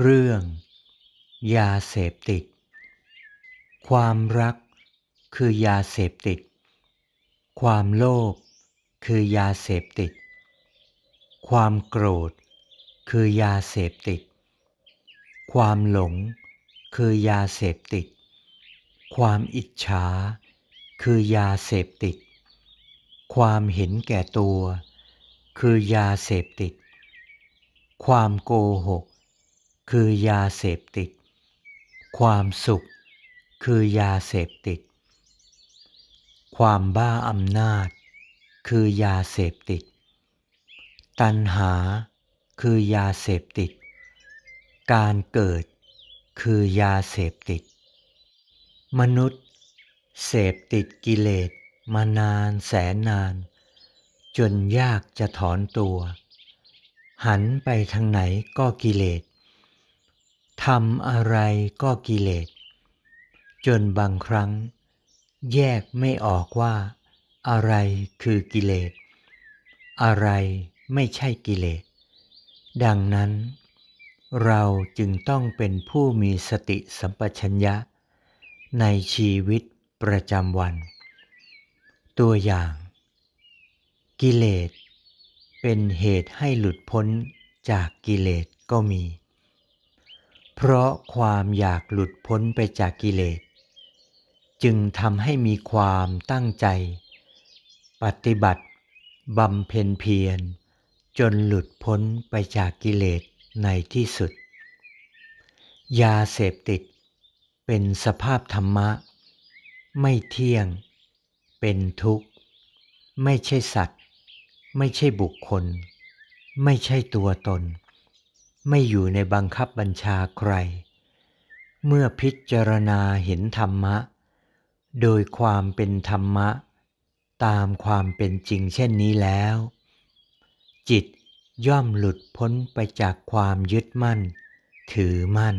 เรื่อง ยาเสพติด ความรักคือยาเสพติด ความโลภคือยาเสพติด ความโกรธ คือยาเสพติด ความหลง คือยาเสพติด ความอิจฉา คือยาเสพติด ความเห็นแก่ตัว คือยาเสพติด ความโกหก คือยาเสพติด ความสุข คือยาเสพติด ความบ้าอำนาจ คือยาเสพติด ตัณหา คือยาเสพติด การเกิด คือยาเสพติด มนุษย์ เสพติดกิเลสมานานแสนนาน จนยากจะถอนตัว หันไปทางไหนก็กิเลส ทำอะไรก็กิเลส จนบางครั้ง แยกไม่ออกว่า อะไรคือกิเลส อะไรไม่ใช่กิเลส ดังนั้น เราจึงต้องเป็นผู้มีสติสัมปชัญญะ ในชีวิตประจำวัน ตัวอย่าง กิเลส เป็นเหตุให้หลุดพ้นจากกิเลสก็มี เพราะความอยากหลุดพ้นไปจากกิเลส จึงทำให้มีความตั้งใจ ปฏิบัติบำเพ็ญเพียร จนหลุดพ้นไปจากกิเลสในที่สุด ยาเสพติด เป็นสภาพธรรมะ ไม่เที่ยง เป็นทุกข์ ไม่ใช่สัตว์ ไม่ใช่บุคคล ไม่ใช่ตัวตน ไม่อยู่ในบังคับบัญชาใคร เมื่อพิจารณาเห็นธรรมะ โดยความเป็นธรรมะ ตามความเป็นจริงเช่นนี้แล้ว จิตย่อมหลุดพ้นไปจากความยึดมั่น ถือมั่น